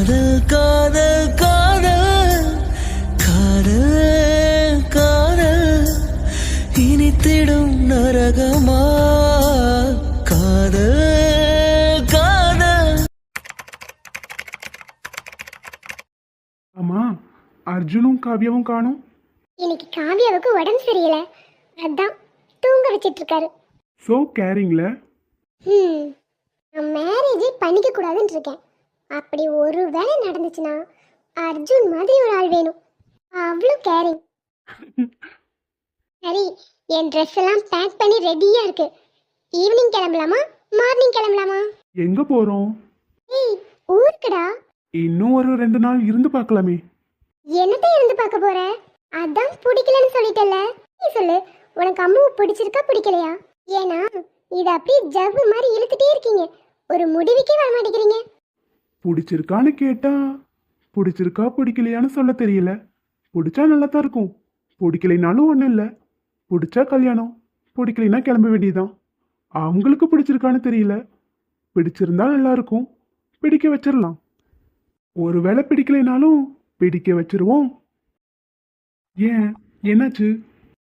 காதல் காதல் காதல் காதல் காதல். இனித்திடும் நரகமா? காதல் காதல். ஆமா அர்ஜுனும் காவியாவும் காணும். இன்னைக்கு காவியாவுக்கு உடம்பு சரியில்லை. அதான் தூங்க வச்சிட்டு இருக்காரு ஸோ கேரிங்ல ம் நான் மேரேஜே பண்ணிக்க கூடாதுன்னு இருக்கேன் அப்படி ஒரு வேளை நடந்துச்சுன்னா அர்ஜுன் மாதிரி ஒரு ஆள் வேணும். அவ்வளோ கேரிங் சரி என் ட்ரெஸ் எல்லாம் பேக் பண்ணி ரெடியா இருக்கு. ஈவினிங் கிளம்பலாமா? மார்னிங் கிளம்பலாமா? எங்க போறோம்? ஏய் ஊருக்குடா. இன்னும் ஒரு ரெண்டு நாள் இருந்து பார்க்கலாமே. என்னத்தை இருந்து பார்க்க போற? அதான் பிடிக்கலன்னு சொல்லிட்டல நீ சொல்லு உனக்கு அம்மாவை பிடிச்சிருக்கா பிடிக்கலையா? ஏன்னா இது அப்படியே ஜவ்வு மாதிரி இழுத்துட்டே இருக்கீங்க. ஒரு முடிவுக்கே வர மாட்டேங்கிறீங்க பிடிச்சிருக்கான்னு கேட்டா பிடிச்சிருக்கா பிடிக்கலையான்னு சொல்ல தெரியல. பிடிச்சா நல்லா தான் இருக்கும். பிடிக்கலைனாலும் ஒன்றும் இல்லை. பிடிச்சா கல்யாணம் பிடிக்கலைன்னா கிளம்ப வேண்டியதுதான். அவங்களுக்கு பிடிச்சிருக்கான்னு தெரியல. பிடிச்சிருந்தா நல்லா இருக்கும் பிடிக்க வச்சிடலாம் ஒருவேளை பிடிக்கலைனாலும் பிடிக்க வச்சிருவோம். ஏன்? என்னாச்சு?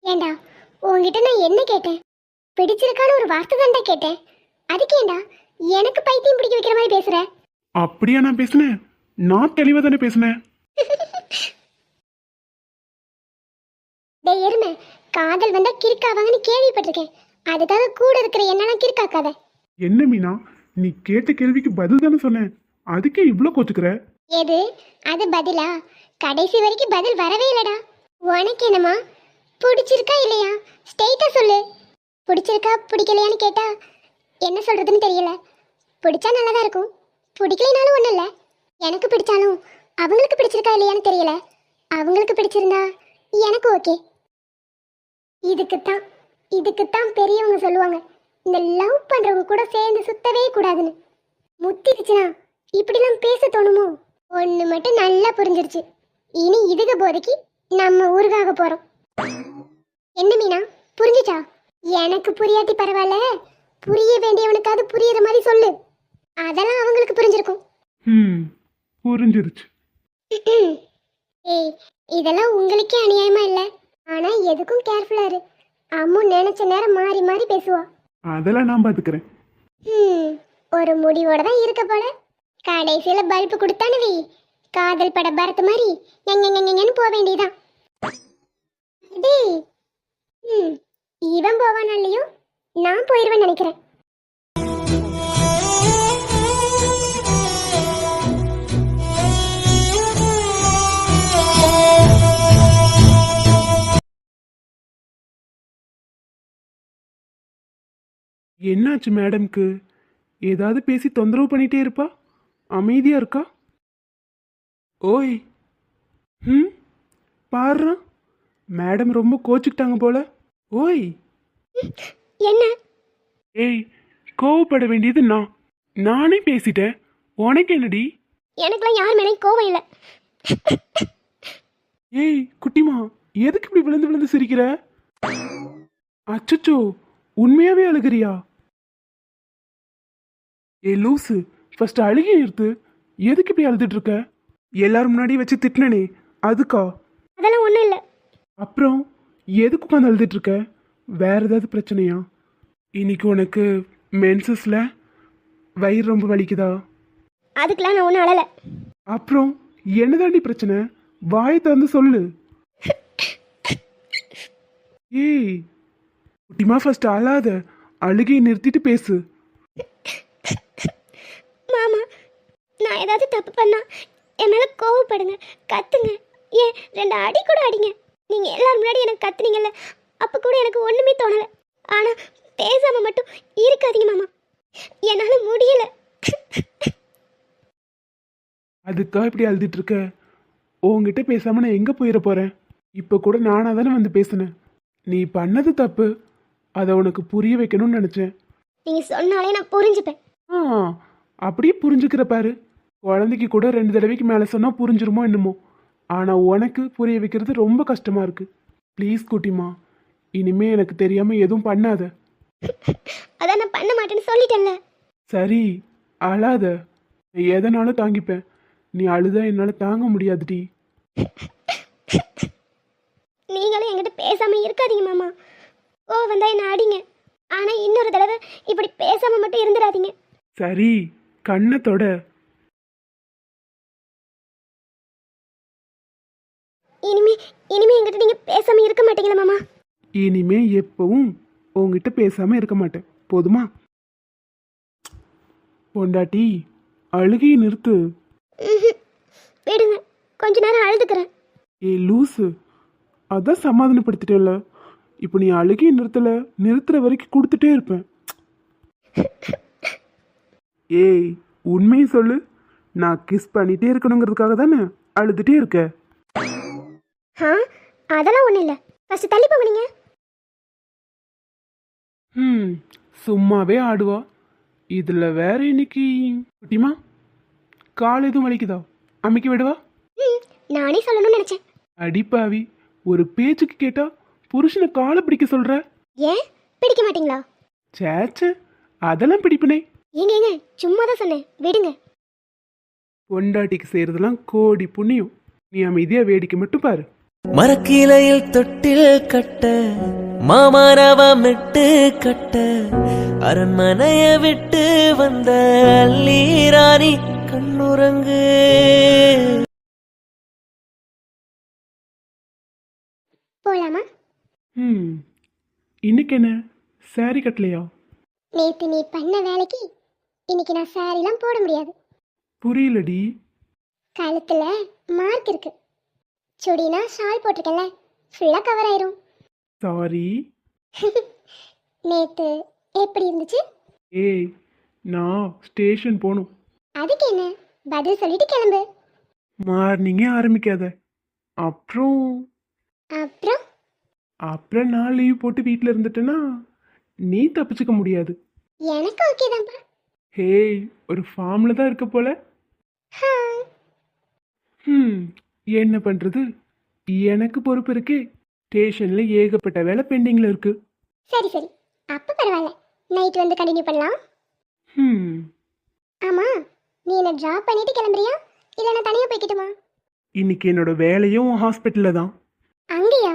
ஏண்டா உங்ககிட்ட நான் என்ன கேட்டேன்? பிடிச்சிருக்கான்னு ஒரு வார்த்தை தான்டா கேட்டேன். அதுக்கேண்டா எனக்கு பைத்தியம் பிடிக்க வைக்கிற மாதிரி பேசுற? அப்படியா நான் பேசினேன்? நான் தெளிவாக தானே பேசினேன்? டேய் எருமை காதல் வந்தா கிறுக்காவாங்கன்னு கேள்விப்பட்டிருக்கேன். அதுக்காக கூட இருக்கிற என்னெல்லாம் கிறுக்காக்காத. என்ன மீனா? நீ கேட்ட கேள்விக்கு பதில் தானே சொன்னேன். அதுக்கே இவ்வளோ கோச்சுக்கிற எது? அது பதிலா? கடைசி வரைக்கும் பதில் வரவே இல்லடா. உனக்கு என்னம்மா? பிடிச்சிருக்கா இல்லையா? ஸ்ட்ரெயிட்டா சொல்லு. பிடிச்சிருக்கா பிடிக்கலையான்னு கேட்டா என்ன சொல்றதுன்னு தெரியல. பிடிச்சா நல்லா தான் இருக்கும். பிடிக்கலைனாலும் ஒன்றும் இல்லை. எனக்கு பிடிச்சாலும் அவங்களுக்கு பிடிச்சிருக்கா இல்லையான்னு தெரியல. அவங்களுக்கு பிடிச்சிருந்தா எனக்கு ஓகே. இதுக்குத்தான் இதுக்குத்தான் பெரியவங்க சொல்லுவாங்க. இந்த லவ் பண்ணுறவங்க கூட சேர்ந்து சுத்தவே கூடாதுன்னு. முத்திருச்சுனா இப்படிலாம் பேச தோணுமோ? ஒன்று மட்டும் நல்லா புரிஞ்சிருச்சு. இனி இதுக போதைக்கு நம்ம ஊருக்காக போகிறோம் என்ன மீனா புரிஞ்சுச்சா? எனக்கு புரியாட்டி பரவாயில்ல. புரிய வேண்டியவனுக்காவது புரியுற மாதிரி சொல்லு. அதெல்லாம் அவங்களுக்கு புரிஞ்சிருக்கும். ம் புரிஞ்சிருச்சு. ஏய் இதெல்லாம் உங்களுக்கே அநியாயமா இல்லை? ஆனால் எதுக்கும் கேர்ஃபுல்லாக இரு. அம்மு நினைச்ச நேரம் மாறி மாறி பேசுவா. அதெல்லாம் நான் பார்த்துக்கிறேன் ஹம், ஒரு முடிவோட தான் இருக்க போல. கடைசியில பல்பு கொடுத்தானவி காதல் பட பரத் மாதிரி எங்கெங்கன்னு போக வேண்டியதான் டேய் ம், இவன் போவானா இல்லையோ? நான் போயிருவேன் நினைக்கிறேன். என்னாச்சு மேடம்க்கு? ஏதாவது பேசி தொந்தரவு பண்ணிட்டே இருப்பா? அமைதியா இருக்கா? ஓய்! ம்? பாருறா மேடம் ரொம்ப கோச்சுக்கிட்டாங்க போல. ஓய்! என்ன? ஏய் கோவப்பட வேண்டியது நான். நானே பேசிட்டேன். உனக்கு என்னடி? எனக்குலாம் யார் மேலேயும் கோவம் இல்லை. ஏய் குட்டிமா எதுக்கு இப்படி விழுந்து விழுந்து சிரிக்கிற? அச்சச்சோ உண்மையாவே அழுகிறியா? ஏ லூசு ஃபர்ஸ்ட் அழுகி நிறுத்து எதுக்கு இப்படி அழுதுட்டு இருக்க? எல்லாரும் முன்னாடி வச்சு திட்டினனே அதுக்கா? அதெல்லாம் ஒன்றும் இல்லை. அப்புறம் எதுக்கு உட்காந்து அழுதுட்டு இருக்க? வேற ஏதாவது பிரச்சனையா? இன்னைக்கு உனக்கு மென்சஸ்ல வயிறு ரொம்ப வலிக்குதா? அதுக்கெலாம் நான் ஒன்றும் அழலை. அப்புறம் என்னதாண்டி பிரச்சனை? வாயை திறந்து சொல்லு. ஏய் குட்டிமா ஃபர்ஸ்ட் அழாத அழுகையை நிறுத்திட்டு பேசு. மாமா நான் ஏதாவது தப்பு பண்ணா என் மேலே கோவப்படுங்க கத்துங்க. ஏன் ரெண்டு அடி கூட அடிங்க. நீங்கள் எல்லாரும் முன்னாடி எனக்கு கத்துனீங்கல்ல அப்போ கூட எனக்கு ஒன்றுமே தோணலை. ஆனால் பேசாமல் மட்டும் இருக்காதீங்க மாமா. என்னால் முடியல. அதுக்கா இப்படி அழுதுட்டு இருக்க? உன்கிட்ட பேசாம நான் எங்க போயிட போறேன்? இப்ப கூட நானா தானே வந்து பேசினேன். நீ பண்ணது தப்பு. அதை உனக்கு புரிய வைக்கணும்னு நினைச்சேன். நீங்கள் சொன்னாலே நான் புரிஞ்சுப்பேன். ஆ. அப்படியே புரிஞ்சுக்கிற பாரு. குழந்தைக்கு கூட ரெண்டு தடவைக்கு மேலே சொன்னால் புரிஞ்சிருமோ என்னமோ. ஆனால் உனக்கு புரிய வைக்கிறது ரொம்ப கஷ்டமா இருக்கு. ப்ளீஸ் குட்டிமா இனிமே எனக்கு தெரியாம எதுவும் பண்ணாத. அதான் நான் பண்ண மாட்டேன்னு சொல்லிட்டேன்ல. சரி அழாத. எதனாலும் தாங்கிப்பேன் நீ அழுதா என்னால் தாங்க முடியாதுடி. நீங்களும் என்கிட்ட பேசாம இருக்காதீங்க மாமா. ஓ வந்தா என்ன அடிங்க. ஆனா இன்னொரு தடவை இப்படி பேசாம மட்டும் இருந்துடாதீங்க. சரி கண்ணை தொட இனிமே இனிமே என்கிட்ட நீங்க பேசாம இருக்க மாட்டீங்களா மாமா? இனிமே எப்பவும் உங்ககிட்ட பேசாம இருக்க மாட்டேன். போதுமா? பொண்டாட்டி அழுகையை நிறுத்து. ம்ஹும். விடுங்க. கொஞ்ச நேரம் அழுதுக்கிறேன். ஏ லூசு. அதான் சமாதானப்படுத்திட்டேன்ல. இப்போ நீ அழுகையை நிறுத்தல நிறுத்துற வரைக்கும் கொடுத்துட்டே இருப்பேன். ஏய் உண்மையை சொல்லு. நான் கிஸ் பண்ணிட்டே இருக்கணுங்கிறதுக்காக தானே அழுதுட்டே இருக்க. ஆ அதெல்லாம் ஒண்ணும் இல்ல. ஃபர்ஸ்ட் தள்ளி போங்க ம் சும்மாவே ஆடுவா. இதில் வேற இன்னைக்கு குட்டிமா கால் எதுவும் வலிக்குதா? அமைக்க விடவா? ம், நானே சொல்லணும்னு நினைச்சேன். அடிப்பாவி ஒரு பேச்சுக்கு கேட்டா புருஷனை காலை பிடிக்க சொல்ற? ஏன்? பிடிக்க மாட்டீங்களா? சேச்சே அதெல்லாம் பிடிப்பனே. ஏங்க ஏங்க சும்மா தான் சொன்னேன். விடுங்க. பொண்டாட்டிக்கு செய்யறதெல்லாம் கோடி புண்ணியம். நீ அமைதியா வேடிக்கை மட்டும் பாரு. மரக்கிளையில் தொட்டில் கட்ட மாமரவம் விட்டு கட்ட அரண்மனைய விட்டு வந்த அல்லீராணி கண்ணுறங்கு. போலாமா? ம் இன்னைக்கு என்ன? சாரி கட்டலையா? நேத்து நீ பண்ண வேலைக்கு இன்னைக்கு நான் சாரிலாம் போட முடியாது. புரியலடி. கழுத்துல மார்க் இருக்கு. சுடினா ஷால் போட்டிருக்கேன்ல ஃபுல்லா கவர் ஆயிரும். சாரி நேத்து எப்படி இருந்துச்சு? ஏய் நான் ஸ்டேஷன் போகணும் அதுக்கு என்ன? பதில் சொல்லிட்டு கிளம்பு. மார்னிங்கே ஆரம்பிக்காத. அப்புறம்? அப்புறம்? அப்புறம் நான் லீவ் போட்டு வீட்டில் இருந்துட்டேன்னா நீ தப்பிச்சுக்க முடியாது. எனக்கு ஓகே தான்ப்பா. ஹேய் ஒரு ஃபார்மில் தான் இருக்க போல? ம் என்ன பண்ணுறது எனக்கு பொறுப்பு இருக்கே. ஸ்டேஷனில் ஏகப்பட்ட வேலை பெண்டிங்கில் இருக்கு. சரி சரி. அப்ப பரவாயில்ல. நைட் வந்து கண்டினியூ பண்ணலாம். ம் ஆமா நீ என்ன டிராப் பண்ணிட்டு கிளம்புறியா? இல்ல நான் தனியா போய்க்கிட்டுமா இன்னைக்கு என்னோட வேலையும் ஹாஸ்பிட்டலில் தான். அங்கேயா?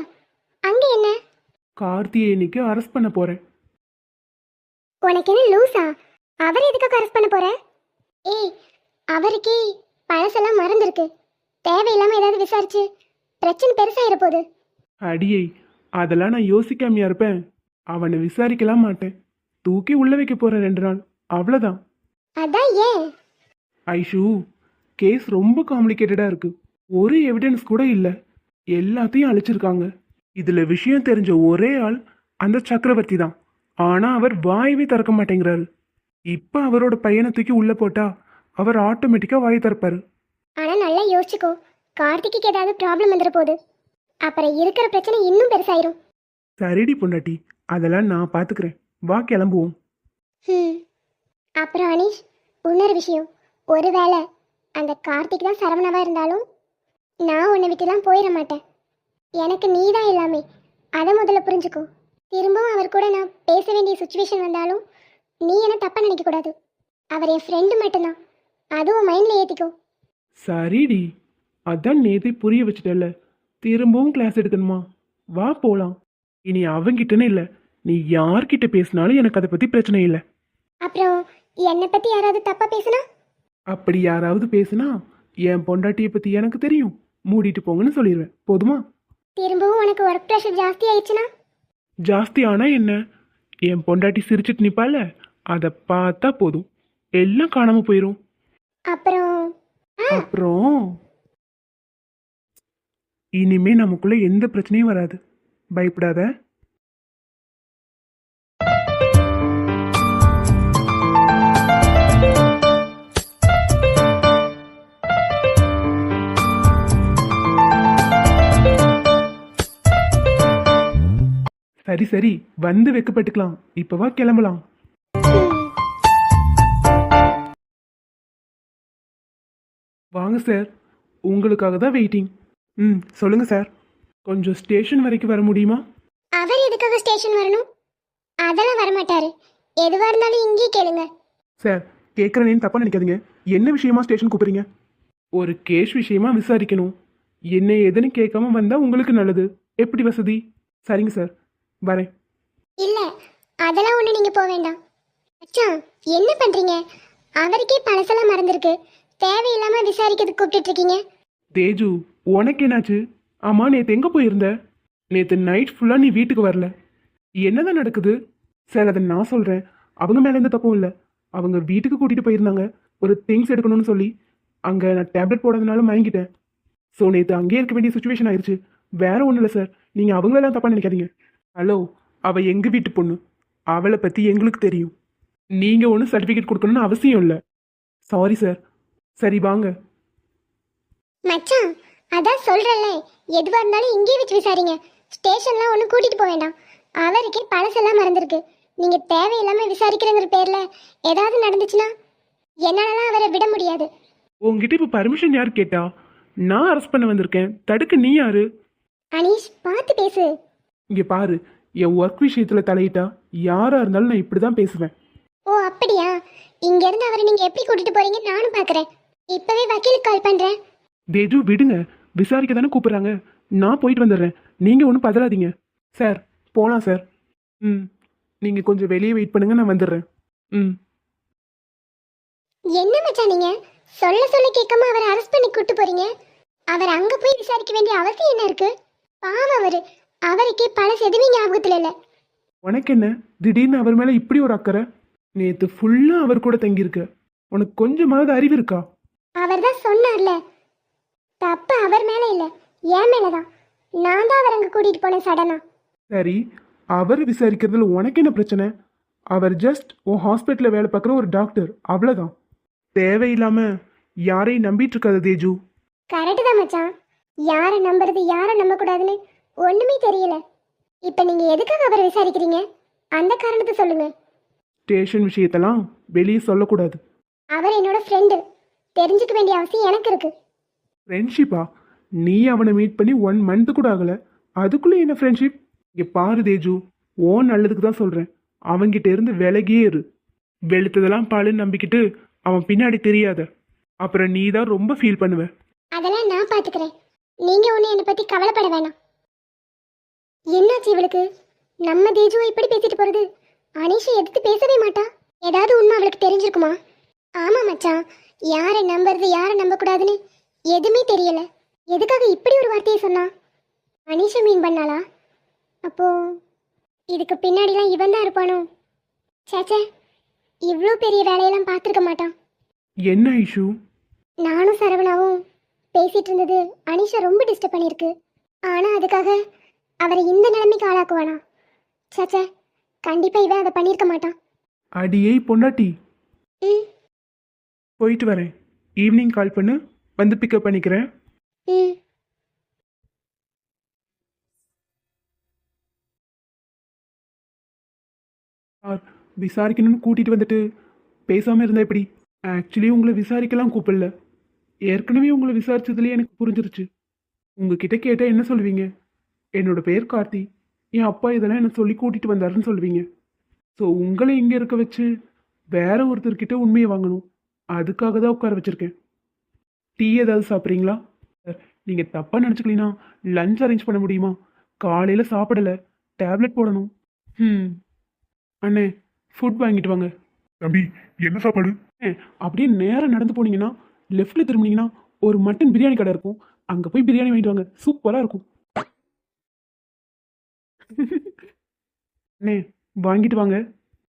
அங்க என்ன? கார்த்திகேயனுக்கு அரெஸ்ட் பண்ண போகிறேன் உனக்கு என்ன லூசா அவர் எதுக்காக அரெஸ்ட் பண்ண போற? ஏய் அவருக்கே பழசெல்லாம் மறந்துருக்கு. தேவையில்லாம ஏதாவது விசாரிச்சு பிரச்சனை பெருசாயிர போகுது அடியை அதெல்லாம் நான் யோசிக்காமையா இருப்பேன். அவனை விசாரிக்கலாம் மாட்டேன். தூக்கி உள்ள வைக்க போறேன் ரெண்டு நாள். அவ்வளோதான் அதான் ஏன்? ஐஷு கேஸ் ரொம்ப காம்ப்ளிகேட்டடா இருக்கு. ஒரு எவிடன்ஸ் கூட இல்லை. எல்லாத்தையும் அழிச்சிருக்காங்க. இதுல விஷயம் தெரிஞ்ச ஒரே ஆள் அந்த சக்கரவர்த்தி தான். ஆனா அவர் வாயவே திறக்க மாட்டேங்கிறாரு. இப்ப அவரோட பையனை தூக்கி உள்ள போட்டா அவர் ஆட்டோமேட்டிக்கா வாய் திறப்பாரு. ஆனா நல்லா யோசிச்சுக்கோ. கார்த்திக்கு ஏதாவது ப்ராப்ளம் வந்துட போகுது அப்புறம் இருக்கிற பிரச்சனை இன்னும் பெருசாயிரும். சரிடி பொண்டாட்டி அதெல்லாம் நான் பாத்துக்கிறேன். வா கிளம்புவோம். ம் அப்புறம் அனீஷ் இன்னொரு விஷயம். ஒருவேளை அந்த கார்த்திக் தான் சரவணாவா இருந்தாலும் நான் உன்னை விட்டுலாம் போயிட மாட்டேன். எனக்கு நீ தான் எல்லாமே. அதை முதல்ல புரிஞ்சுக்கோ. திரும்பவும் அவர் கூட நான் பேச வேண்டிய சுச்சுவேஷன் வந்தாலும் நீ என்ன தப்பாக நினைக்கக்கூடாது அவர் என் ஃப்ரெண்டு மட்டும்தான். அதுவும் மைண்டில் ஏற்றிக்கோ சரிடி. அதான் நேத்தை புரிய வச்சுட்டல திரும்பவும் கிளாஸ் எடுக்கணுமா? வா போலாம். இனி அவங்கிட்டனே இல்லை. நீ யார்கிட்ட பேசினாலும் எனக்கு அதை பத்தி பிரச்சனை இல்லை. அப்புறம் என்னை பற்றி யாராவது தப்பாக பேசுனா? அப்படி யாராவது பேசுனா என் பொண்டாட்டியை பத்தி எனக்கு தெரியும். மூடிட்டு போங்கன்னு சொல்லிடுவேன் போதுமா? திரும்பவும் உனக்கு ஒர்க் ப்ரெஷர் ஜாஸ்தி ஆயிடுச்சுன்னா? ஜாஸ்தி ஆனா என்ன? என் பொண்டாட்டி சிரிச்சிட்டு நிப்பால அதை பார்த்தா போதும். எல்லாம் காணாம போயிடும் அப்புறம்? அப்புறம்? இனிமே நமக்குள்ள எந்த பிரச்சனையும் வராது. பயப்படாத. சரி சரி. வந்து வெக்கப்பட்டுக்கலாம். இப்பவா கிளம்பலாம். வாங்க சார். உங்களுக்காக தான் வெயிட்டிங் ம் சொல்லுங்க சார். கொஞ்சம் ஸ்டேஷன் வரைக்கும் வர முடியுமா? அவர் எதுக்காக ஸ்டேஷன் வரணும்? அதெல்லாம் வரமாட்டாரு. எதுவாக இருந்தாலும் இங்கேயே கேளுங்க. சார் கேட்குறேன்னு தப்பாக நினைக்காதீங்க. என்ன விஷயமா ஸ்டேஷன் கூப்பிடுறீங்க? ஒரு கேஷ் விஷயமா விசாரிக்கணும். என்ன ஏதுன்னு கேட்காம வந்தா உங்களுக்கு நல்லது. எப்படி வசதி? சரிங்க சார். வரேன். இல்ல அதெல்லாம் ஒண்ணு நீங்க போக வேண்டாம். மச்சான் என்ன பண்றீங்க? அவருக்கே பழசெல்லாம் மறந்துருக்கு. தேவையில்லாம விசாரிக்கிறது கூப்பிட்டு இருக்கீங்க தேஜு உனக்கு என்னாச்சு? ஆமா நேத்து எங்க போயிருந்த? நேத்து நைட் ஃபுல்லா நீ வீட்டுக்கு வரல. என்னதான் நடக்குது? சார் அதை நான் சொல்றேன். அவங்க மேல எந்த தப்பும் இல்லை. அவங்க வீட்டுக்கு கூட்டிட்டு போயிருந்தாங்க. ஒரு திங்ஸ் எடுக்கணும்னு சொல்லி. அங்க நான் டேப்லெட் போடாதனால மயங்கிட்டேன். ஸோ நேத்து அங்கேயே இருக்க வேண்டிய சுச்சுவேஷன் ஆயிருச்சு. வேற ஒன்றும் இல்லை சார். நீங்க அவங்களெல்லாம் தப்பா நினைக்காதீங்க. ஹலோ அவ எங்க வீட்டு பொண்ணு. அவளை பத்தி எங்களுக்கு தெரியும். நீங்க ஒன்றும் சர்டிஃபிகேட் கொடுக்கணும்னு அவசியம் இல்லை. சாரி சார் சரி வாங்க. மச்சான் அதான் சொல்றேன்ல. எதுவா இருந்தாலும் இங்கேயே வச்சு விசாரிங்க. ஸ்டேஷன்லாம் ஒன்றும் கூட்டிட்டு போக வேண்டாம். அவருக்கே பழசெல்லாம் மறந்துருக்கு. நீங்க தேவையில்லாம விசாரிக்கிறங்கிற பேர்ல ஏதாவது நடந்துச்சுன்னா என்னாலலாம் அவரை விட முடியாது. உங்ககிட்ட இப்போ பர்மிஷன் யார் கேட்டா? நான் அரெஸ்ட் பண்ண வந்திருக்கேன். தடுக்க நீ யாரு? அனீஷ் பார்த்து பேசு. இங்க பாரு. என் ஒர்க் விஷயத்துல தலையிட்டா யாரா இருந்தாலும் நான் இப்படி தான் பேசுவேன். ஓ அப்படியா? இங்க இருந்து அவரை நீங்க எப்படி கூட்டிட்டு போறீங்க நானும் பாக்குறேன். இப்பவே வக்கீலுக்கு கால் பண்றேன். தேஜு விடுங்க. விசாரிக்க தானே கூப்பிடுறாங்க. நான் போயிட்டு வந்துடுறேன். நீங்க ஒன்றும் பதறாதீங்க. சார் போலாம் சார். ம். நீங்க கொஞ்சம் வெளியே வெயிட் பண்ணுங்க நான் வந்துடுறேன். ம். என்ன மச்சான் நீங்க? சொல்ல சொல்ல கேட்காம அவரை அரெஸ்ட் பண்ணி கூட்டு போறீங்க. அவர் அங்க போய் விசாரிக்க வேண்டிய அவசியம் என்ன இருக்கு? பாவம் அவரு. அவருக்கே பழசு எதுவுமே ஞாபகத்துல இல்ல. உனக்கு என்ன? திடீர்னு அவர் மேல இப்படி ஒரு அக்கறை? நேத்து ஃபுல்லா அவர் கூட தங்கியிருக்க. உனக்கு கொஞ்சமாவது அறிவு இருக்கா? அவர் தான் சொன்னார்ல. தப்பு அவர் மேல இல்ல என் மேலதான் நான் தான் அவர் அங்க கூட்டிட்டு போனேன் சடனா. சரி அவர் விசாரிக்கிறதுல உனக்கு என்ன பிரச்சனை? அவர் ஜஸ்ட் உன் ஹாஸ்பிட்டலில் வேலை பார்க்குற ஒரு டாக்டர் அவ்வளோதான் தேவையில்லாம யாரையும் நம்பிட்டு இருக்காத தேஜு. கரெக்டு தான் மச்சான். யாரை நம்புறது யாரை நம்பக்கூடாதுன்னு ஒண்ணுமே தெரியல. இப்ப நீங்க எதுக்காக அவரை விசாரிக்கிறீங்க? அந்த காரணத்தை சொல்லுங்க. ஸ்டேஷன் விஷயத்தெல்லாம் வெளியே சொல்லக்கூடாது. அவர் என்னோட ஃப்ரெண்டு தெரிஞ்சுக்க வேண்டிய அவசியம் எனக்கு இருக்கு. ஃப்ரெண்ட்ஷிப்பா நீ அவனை மீட் பண்ணி ஒன் மந்த் கூட ஆகல. அதுக்குள்ளே என்ன ஃப்ரெண்ட்ஷிப் இங்கே பாரு தேஜு ஓ நல்லதுக்கு தான் சொல்கிறேன் அவன்கிட்ட இருந்து விலகியே இரு. வெளுத்ததெல்லாம் பாலுன்னு நம்பிக்கிட்டு அவன் பின்னாடி தெரியாத. அப்புறம் நீ தான் ரொம்ப ஃபீல் பண்ணுவ. அதெல்லாம் நான் பாத்துக்கிறேன். நீங்க ஒண்ணு என்னை பத்தி கவலைப்பட வேணாம். என்னாச்சு இவளுக்கு? நம்ம தேஜுவை இப்படி பேசிட்டு போறது? அனிஷை எதிர்த்து பேசவே மாட்டா? ஏதாவது உண்மை அவளுக்கு தெரிஞ்சிருக்குமா? ஆமா மச்சான். யாரை நம்புறது யாரை நம்ப கூடாதுன்னு எதுவுமே தெரியல. எதுக்காக இப்படி ஒரு வார்த்தையை சொன்னா அனிஷை மீன் பண்ணாளா? அப்போ இதுக்கு பின்னாடிலாம் இவன் தான் இருப்பானோ? சேச்சே இவ்வளோ பெரிய வேலையெல்லாம் பார்த்துருக்க மாட்டான். என்ன இஷு? நானும் சரவணாவும் பேசிட்டு இருந்தது அனிஷா ரொம்ப டிஸ்டர்ப் பண்ணியிருக்கு. ஆனா அதுக்காக அவரை இந்த நிலைமைக்கு ஆளாக்குவானா? சச்சே கண்டிப்பா இவன் அதை பண்ணியிருக்க மாட்டான். அடியே பொண்டாட்டி. ம். போயிட்டு வரேன். ஈவினிங் கால் பண்ணு. வந்து பிக்கப் பண்ணிக்கிறேன். ம். சார் விசாரிக்கணும்னு கூட்டிகிட்டு வந்துட்டு பேசாமல் இருந்தா எப்படி? ஆக்சுவலி உங்களை விசாரிக்கலாம் கூப்பிடல. ஏற்கனவே உங்களை விசாரிச்சதுலேயே எனக்கு புரிஞ்சிருச்சு. உங்ககிட்ட கேட்டால் என்ன சொல்லுவீங்க? என்னோட பேர் கார்த்தி. என் அப்பா இதெல்லாம் என்ன சொல்லி கூட்டிகிட்டு வந்தாருன்னு சொல்லுவீங்க. ஸோ உங்களை இங்கே இருக்க வச்சு வேற ஒருத்தர்கிட்ட உண்மையை வாங்கணும். அதுக்காக தான் உட்கார வச்சுருக்கேன். டீ ஏதாவது சாப்பிட்றீங்களா? சார் நீங்கள் தப்பாக நினச்சிக்கலீங்கன்னா லஞ்ச் அரேஞ்ச் பண்ண முடியுமா? காலையில் சாப்பிடலை டேப்லெட் போடணும். ம் அண்ணே ஃபுட் வாங்கிட்டு வாங்க. தம்பி என்ன சாப்பாடு? அப்படியே நேரம் நடந்து போனீங்கன்னா லெஃப்ட்ல திரும்பினீங்கன்னா ஒரு மட்டன் பிரியாணி கடை இருக்கும். அங்க போய் பிரியாணி வாங்கிட்டு வாங்க. சூப்பரா இருக்கும். அண்ணே வாங்கிட்டு வாங்க.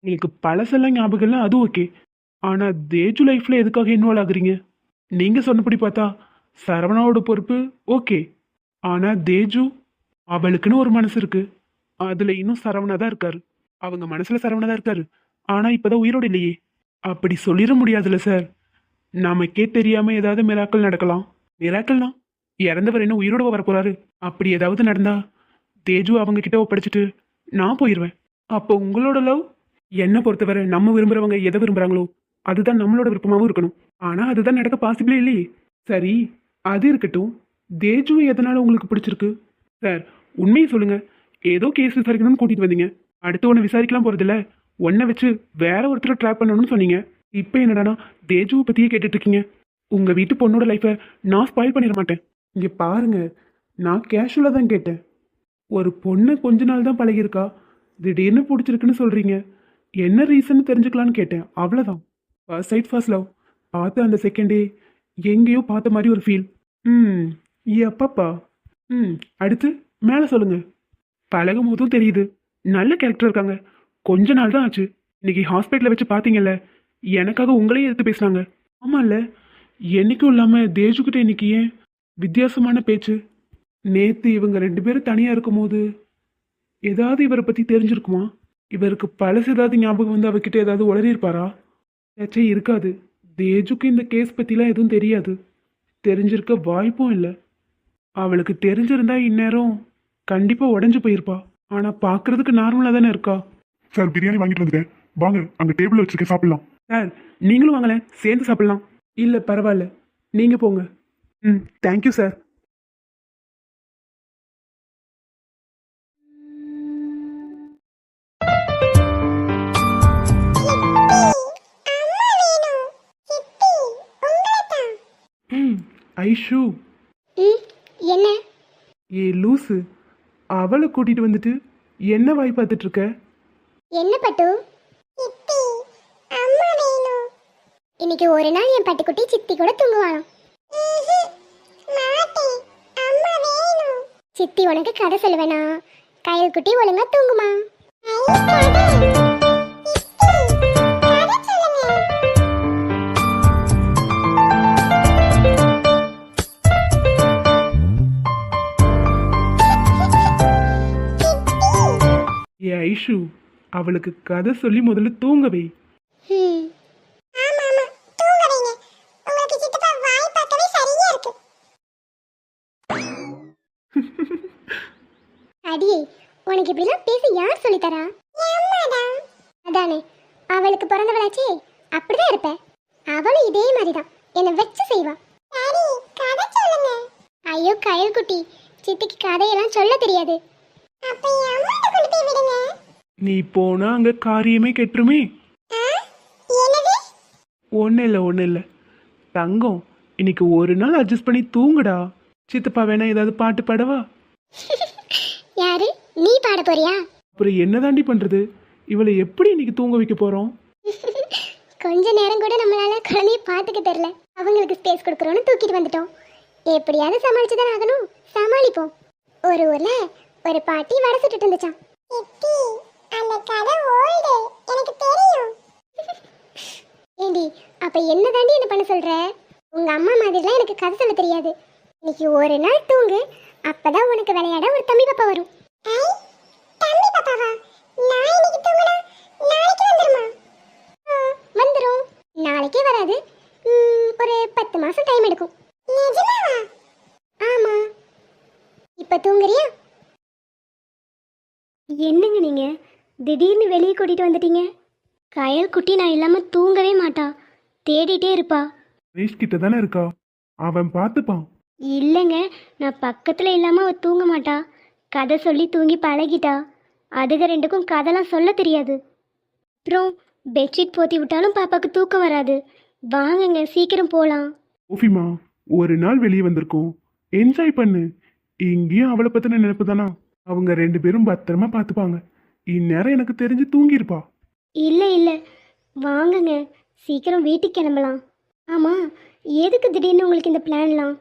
உங்களுக்கு பழசெல்லாம் ஞாபகம் இல்லை அது ஓகே ஆனால் தேஜு லைஃப்பில் எதுக்காக இன்வால்வ் ஆகுறீங்க? நீங்கள் சொன்னபடி பார்த்தா சரவணாவோட பொறுப்பு ஓகே ஆனால் தேஜு அவளுக்குன்னு ஒரு மனசு இருக்கு. அதில் இன்னும் சரவணா தான் இருக்காரு. அவங்க மனசில் சரவணா தான் இருக்காரு. ஆனால் இப்போதான் உயிரோடு இல்லையே. அப்படி சொல்லிட முடியாதுல்ல சார் நமக்கே தெரியாமல் ஏதாவது மிராக்கள் நடக்கலாம். மிராக்கள்னா இறந்தவர் என்ன உயிரோட வர அப்படி ஏதாவது நடந்தா தேஜு அவங்க கிட்ட ஒப்படைச்சிட்டு நான் போயிடுவேன் அப்போ உங்களோட லவ் என்னை பொறுத்தவரை நம்ம விரும்புகிறவங்க எதை விரும்புகிறாங்களோ அதுதான் நம்மளோட விருப்பமாகவும் இருக்கணும். ஆனால் அதுதான் நடக்க பாசிபிளே இல்லையே. சரி அது இருக்கட்டும். தேஜு எதனால உங்களுக்கு பிடிச்சிருக்கு? சார் உண்மையை சொல்லுங்க. ஏதோ கேஸ் விசாரிக்கணும்னு கூட்டிட்டு வந்தீங்க. அடுத்து ஒன்று விசாரிக்கலாம் போறதில்ல. ஒன்றை வச்சு வேற ஒருத்தரை ட்ராப் பண்ணணும்னு சொன்னீங்க. இப்போ என்னடானா தேஜுவை பற்றியே கேட்டுட்டு இருக்கீங்க உங்க வீட்டு பொண்ணோட லைஃப்பை நான் ஸ்பாயில் பண்ணிட மாட்டேன். இங்கே பாருங்க. நான் கேஷுவலாக தான் கேட்டேன். ஒரு பொண்ணு கொஞ்ச நாள் தான் பழகியிருக்கா. திடீர்னு பிடிச்சிருக்குன்னு சொல்றீங்க. என்ன ரீசன் தெரிஞ்சுக்கலான்னு கேட்டேன். அவ்வளோதான் சைட் ஃபர்ஸ்ட் லவ் பார்த்த அந்த செகண்டே எங்கேயோ பார்த்த மாதிரி ஒரு ஃபீல் ம் எப்பப்பா? ம் அடுத்து மேலே சொல்லுங்க. பழகும் போதும் தெரியுது. நல்ல கேரக்டர் இருக்காங்க. கொஞ்ச நாள் தான் ஆச்சு. இன்னைக்கு ஹாஸ்பிட்டலில் வச்சு பார்த்தீங்கல்ல எனக்காக உங்களையும் எடுத்து பேசுனாங்க ஆமாம்ல என்னைக்கும் இல்லாமல் தேஜுக்கிட்ட இன்னைக்கு ஏன் வித்தியாசமான பேச்சு? நேற்று இவங்க ரெண்டு பேரும் தனியாக இருக்கும்போது ஏதாவது இவரை பற்றி தெரிஞ்சிருக்குமா? இவருக்கு பழசு ஏதாவது ஞாபகம் வந்து அவகிட்ட ஏதாவது உளறியிருப்பாரா? ஏச்சே இருக்காது. தேஜுக்கு இந்த கேஸ் பற்றிலாம் எதுவும் தெரியாது. தெரிஞ்சிருக்க வாய்ப்பும் இல்லை. அவளுக்கு தெரிஞ்சிருந்தா இந்நேரம் கண்டிப்பாக உடஞ்சு போயிருப்பா. ஆனால் பார்க்கறதுக்கு நார்மலாக தானே இருக்கா? சார் பிரியாணி வாங்கிட்டு வந்துட்டேன். வாங்க அங்க டேபிள்ல வச்சிருக்கேன் சாப்பிடலாம். சார் நீங்களும் வாங்களேன் சேர்ந்து சாப்பிடலாம். இல்லை பரவாயில்ல. நீங்கள் போங்க. ம் தேங்க்யூ சார் ஐஷு. ம் என்ன? ஏ லூசு. அவளை கூட்டிட்டு வந்துட்டு என்ன வாய் பார்த்துட்டு இருக்க என்ன பட்டு? அம்மா வேணும் இன்னைக்கு ஒரு நாள் என் பட்டுக்குட்டி சித்தி கூட தூங்குவாளாம். சித்தி உனக்கு கதை சொல்லுவேனா? கயல் குட்டி ஒழுங்கா தூங்குமா? ஏ ஐஷு அவளுக்கு கதை சொல்லி முதல்ல தூங்க வை. அடியே உனக்கு இப்படிலாம் பேச யார் சொல்லித் தரா அதானே அவளுக்கு பிறந்தவளாச்சே அப்படிதான் இருப்ப. அவளும் இதே மாதிரிதான். என்னை வச்சு செய்வா. ஐயோ கயல் குட்டி சித்திக்கு கதையெல்லாம் சொல்ல தெரியாது. நீ போனா அங்க காரியமே கெட்டுருமே. ஒன்றும் இல்லை ஒன்றும் இல்லை. தங்கம் இன்னைக்கு ஒரு நாள் அட்ஜஸ்ட் பண்ணி தூங்குடா. சித்தப்பா வேணா ஏதாவது பாட்டு பாடவா? யாரு? நீ பாட போறியா? அப்புறம் என்ன தாண்டி பண்றது? இவளை எப்படி இன்னைக்கு தூங்க வைக்க போறோம்? கொஞ்ச நேரம் கூட நம்மளால குழந்தைய பார்த்துக்க தெரியல. அவங்களுக்கு ஸ்பேஸ் கொடுக்குறோன்னு தூக்கிட்டு வந்துட்டோம். எப்படியாவது சமாளிச்சு தான் ஆகணும். சமாளிப்போம். ஒரு ஊர்ல ஒரு பாட்டி வடை சுட்டுட்டு இருந்துச்சான் அந்த கதை ஓல்டு. எனக்கு தெரியும். ஏண்டி அப்ப என்ன தாண்டி என்ன பண்ண சொல்ற? உங்க அம்மா மாதிரிலாம் எனக்கு கதை சொல்ல தெரியாது. இன்னைக்கு ஒரு நாள் தூங்கு அப்பதான் உனக்கு விளையாட ஒரு தம்பி பாப்பா வரும். தம்பி பாப்பாவா? நான் இன்னைக்கு தூங்குனா நாளைக்கு வந்துருமா? வந்துடும் நாளைக்கே வராது. ம், ஒரு பத்து மாசம் டைம் எடுக்கும். ஆமா. இப்ப தூங்குறியா? என்னங்க நீங்க? திடீர்னு வெளியே கூட்டிட்டு வந்துட்டீங்க. கயல் குட்டி நான் இல்லாம தூங்கவே மாட்டா. தேடிட்டே இருப்பா. ரேஷ் கிட்ட தானே இருக்கா? அவன் பார்த்துப்பான். இல்லைங்க நான் பக்கத்துல இல்லாம அவ தூங்க மாட்டா. கதை சொல்லி தூங்கி பழகிட்டா. அதுக ரெண்டுக்கும் கதைலாம் சொல்ல தெரியாது. அப்புறம் பெட்ஷீட் போத்தி விட்டாலும் பாப்பாக்கு தூக்கம் வராது. வாங்கங்க சீக்கிரம் போலாம். ஓஃபிமா ஒரு நாள் வெளியே வந்திருக்கோம். என்ஜாய் பண்ணு. இங்கேயும் அவளை பத்தின நினைப்பு தானா? அவங்க ரெண்டு பேரும் பத்திரமா பார்த்துப்பாங்க இந்நேரம் எனக்கு தெரிஞ்சு தூங்கியிருப்பா. இல்லை இல்லை. வாங்கங்க. சீக்கிரம் வீட்டுக்கு கிளம்பலாம். ஆமாம் எதுக்கு திடீர்னு உங்களுக்கு இந்த பிளான்லாம்?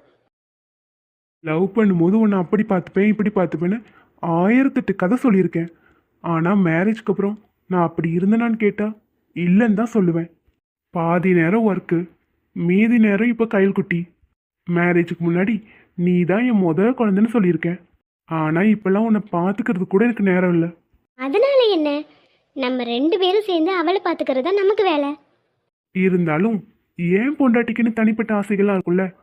லவ் பண்ணும்போது உன்னை அப்படி பார்த்துப்பேன் இப்படி பார்த்துப்பேன்னு ஆயிரத்தெட்டு கதை சொல்லியிருக்கேன். ஆனால் மேரேஜ்க்கு அப்புறம் நான் அப்படி இருந்தேனான்னு கேட்டா இல்லைன்னு தான் சொல்லுவேன். பாதி நேரம் ஒர்க்கு மீதி நேரம் இப்போ கையில் குட்டி மேரேஜுக்கு முன்னாடி நீ தான் என் முத குழந்தைன்னு சொல்லியிருக்கேன். ஆனால் இப்போல்லாம் உன்னை பார்த்துக்கிறது கூட எனக்கு நேரம் இல்லை. அதனால என்ன? நம்ம ரெண்டு பேரும் சேர்ந்து அவளை பார்த்துக்கிறது தான் நமக்கு வேலை. இருந்தாலும் ஏன் பொண்டாட்டிக்குன்னு தனிப்பட்ட ஆசைகள்லாம் இருக்குல்ல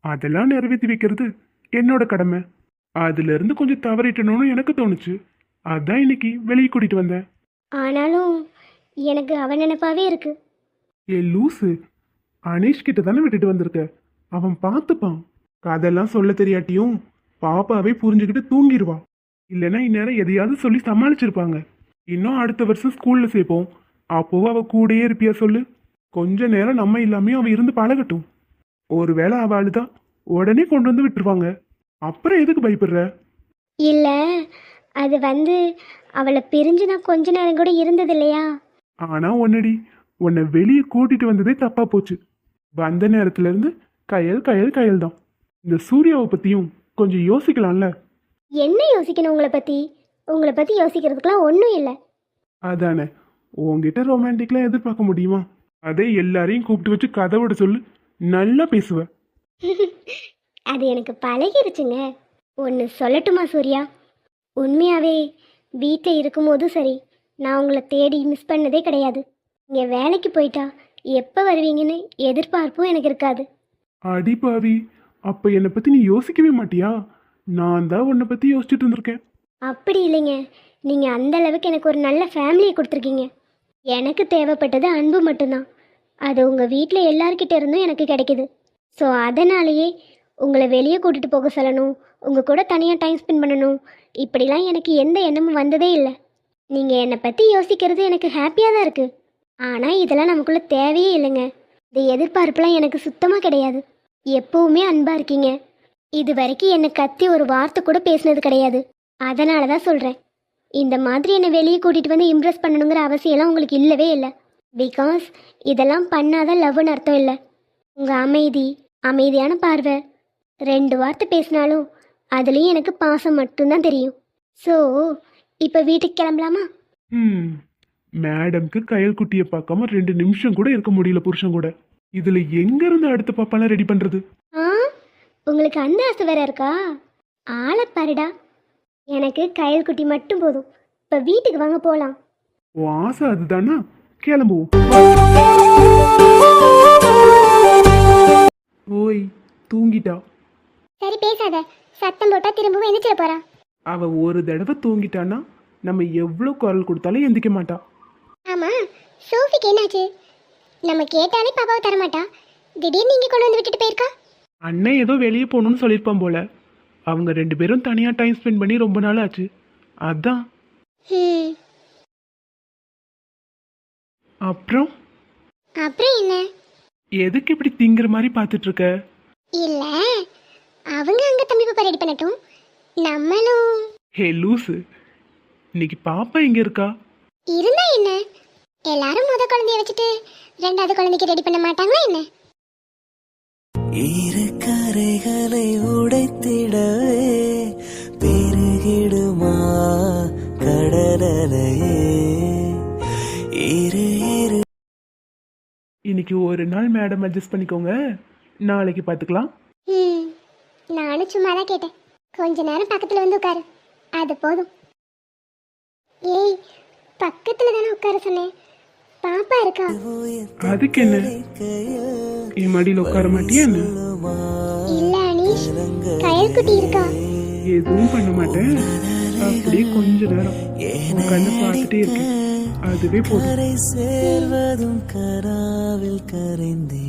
அதெல்லாம் நிறைவேற்றி வைக்கிறது என்னோட கடமை. அதுல இருந்து கொஞ்சம் தவறிட்டணும்னு எனக்கு தோணுச்சு. அதான் இன்னைக்கு வெளியே கூட்டிட்டு வந்தேன். ஆனாலும் எனக்கு அவன் நினைப்பாவே இருக்கு. ஏ லூசு. அனீஷ் கிட்ட தானே விட்டுட்டு வந்திருக்க? அவன் பார்த்துப்பான். கதெல்லாம் சொல்ல தெரியாட்டியும் பாப்பாவே புரிஞ்சுக்கிட்டு தூங்கிடுவா. இல்லைன்னா இந்நேரம் எதையாவது சொல்லி சமாளிச்சிருப்பாங்க. இன்னும் அடுத்த வருஷம் ஸ்கூல்ல சேர்ப்போம். அப்போவும் அவ கூடயே இருப்பியா சொல்லு. கொஞ்ச நேரம் நம்ம இல்லாமையும் அவ இருந்து பழகட்டும். ஒருவேளை அவ அழுதா உடனே கொண்டு வந்து விட்டுருவாங்க. அப்புறம் எதுக்கு பயப்படுற? இல்லை அது வந்து அவளை பிரிஞ்சு நான் கொஞ்ச நேரம் கூட இருந்தது இல்லையா ஆனா உன்னடி உன்னை வெளியே கூட்டிட்டு வந்ததே தப்பா போச்சு. வந்த நேரத்துல இருந்து கயல் கயல் கயல் தான் இந்த சூர்யாவை பத்தியும் கொஞ்சம் யோசிக்கலாம்ல? என்ன யோசிக்கணும் உங்களை பற்றி உங்களை பற்றி யோசிக்கிறதுக்கெலாம் ஒன்றும் இல்லை. அதானே. உன்கிட்ட ரொமான்டிக்லாம் எதிர்பார்க்க முடியுமா? அதே எல்லாரையும் கூப்பிட்டு வச்சு கதை விட சொல்லு. நல்லா பேசுவ. அது எனக்கு பழகிருச்சுங்க. ஒன்று சொல்லட்டுமா சூர்யா? உண்மையாகவே வீட்டில் இருக்கும்போதும் சரி நான் உங்களை தேடி மிஸ் பண்ணதே கிடையாது. இங்கே வேலைக்கு போயிட்டா எப்போ வருவீங்கன்னு எதிர்பார்ப்பும் எனக்கு இருக்காது. அடி பாவி. அப்போ என்னை பற்றி நீ யோசிக்கவே மாட்டியா? நான் தான் உன்னை பற்றி யோசிச்சுட்டு இருந்திருக்கேன். அப்படி இல்லைங்க. நீங்கள் அந்த அளவுக்கு எனக்கு ஒரு நல்ல ஃபேமிலியை கொடுத்துருக்கீங்க. எனக்கு தேவைப்பட்டது அன்பு மட்டும்தான். அது உங்கள் வீட்டில் எல்லார்கிட்ட இருந்தும் எனக்கு கிடைக்குது. ஸோ அதனாலேயே உங்களை வெளியே கூட்டிகிட்டு போக சொல்லணும். உங்கள் கூட தனியாக டைம் ஸ்பெண்ட் பண்ணணும். இப்படிலாம் எனக்கு எந்த எண்ணமும் வந்ததே இல்லை. நீங்கள் என்னை பற்றி யோசிக்கிறது எனக்கு ஹாப்பியாக தான் இருக்குது ஆனால் இதெல்லாம் நமக்குள்ளே தேவையே இல்லைங்க. இந்த எதிர்பார்ப்புலாம் எனக்கு சுத்தமாக கிடையாது. எப்போவுமே அன்பாக இருக்கீங்க. இது வரைக்கும் என்னை கத்தி ஒரு வார்த்தை கூட பேசினது கிடையாது. அதனால தான் சொல்கிறேன் இந்த மாதிரி என்னை வெளியே கூட்டிகிட்டு வந்து இம்ப்ரெஸ் பண்ணணுங்கிற அவசியம்லாம் உங்களுக்கு இல்லவே இல்லை. பிகாஸ் இதெல்லாம் பண்ணாதான் லவ்னு அர்த்தம் இல்லை. உங்கள் அமைதி அமைதியான பார்வை. ரெண்டு வார்த்தை பேசினாலும் அதுலேயும் எனக்கு பாசம் மட்டும்தான் தெரியும். ஸோ இப்போ வீட்டுக்கு கிளம்பலாமா? ம் மேடம்க்கு கையல் குட்டியை பார்க்காம ரெண்டு நிமிஷம் கூட இருக்க முடியல புருஷன் கூட. இதுல எங்க இருந்து அடுத்த பாப்பாலாம் ரெடி பண்றது? ஆ? உங்களுக்கு அந்த ஆசை வேற இருக்கா? ஆளை பாருடா. எனக்கு கயல் குட்டி மட்டும் போதும். இப்போ வீட்டுக்கு வாங்க போகலாம் உன் ஆசை அதுதானா? கிளம்புவோம். ஓய் தூங்கிட்டா? சரி பேசாத. சத்தம் போட்டா திரும்பவும் எந்திரிச்சிட போறா. அவ ஒரு தடவை தூங்கிட்டான்னா நம்ம எவ்வளோ குரல் கொடுத்தாலும் எந்திக்க மாட்டா. ஆமா. சோஃபிக்கு என்னாச்சு? நம்ம கேட்டாலே பாப்பாவை தரமாட்டா. திடீர்னு இங்க கொண்டு வந்து விட்டுட்டு போயிருக்கா? அண்ணன் ஏதோ வெளியே போகணும்னு சொல்லியிருப்பான் போல. அவங்க ரெண்டு பேரும் தனியாக டைம் ஸ்பெண்ட் பண்ணி ரொம்ப நாள் ஆச்சு. அதான். ம் அப்புறம்? அப்புறம் என்ன? எதுக்கு இப்படி திங்கிற மாதிரி பார்த்துட்டு இருக்க இல்ல. அவங்க அங்க தம்பி பாப்பா ரெடி பண்ணட்டும். நம்மளும். ஹே லூசு இன்னைக்கு பாப்பா எங்க இருக்கா? இருந்தா என்ன? எல்லாரும் முத குழந்தைய வச்சுட்டு ரெண்டாவது குழந்தைக்கு ரெடி பண்ண மாட்டாங்களா என்ன? இரு கரைகளை உடைத்திடவே பெருகிடுமா கடலையே இரு இரு. இன்னைக்கு ஒரு நாள் மேடம் அட்ஜஸ்ட் பண்ணிக்கோங்க. நாளைக்கு பார்த்துக்கலாம் ம் நானும் சும்மா தான் கேட்டேன். கொஞ்ச நேரம் பக்கத்துல வந்து உட்காரு. அது போதும். ஏய் பக்கத்துல தானே உட்கார சொன்னேன். பாப்பா இருக்கா? அதுக்கு என்ன? என் மடியில் உட்கார மாட்டியா என்ன? இல்ல அனீஷ் கயல்குட்டி இருக்கா? எதுவும் பண்ண மாட்டேன். அப்படியே கொஞ்ச நேரம் கண்ணை பார்த்துட்டே இருக்கேன். அதுவே போதும். கரை சேர்வதும் கராவில் கரைந்தே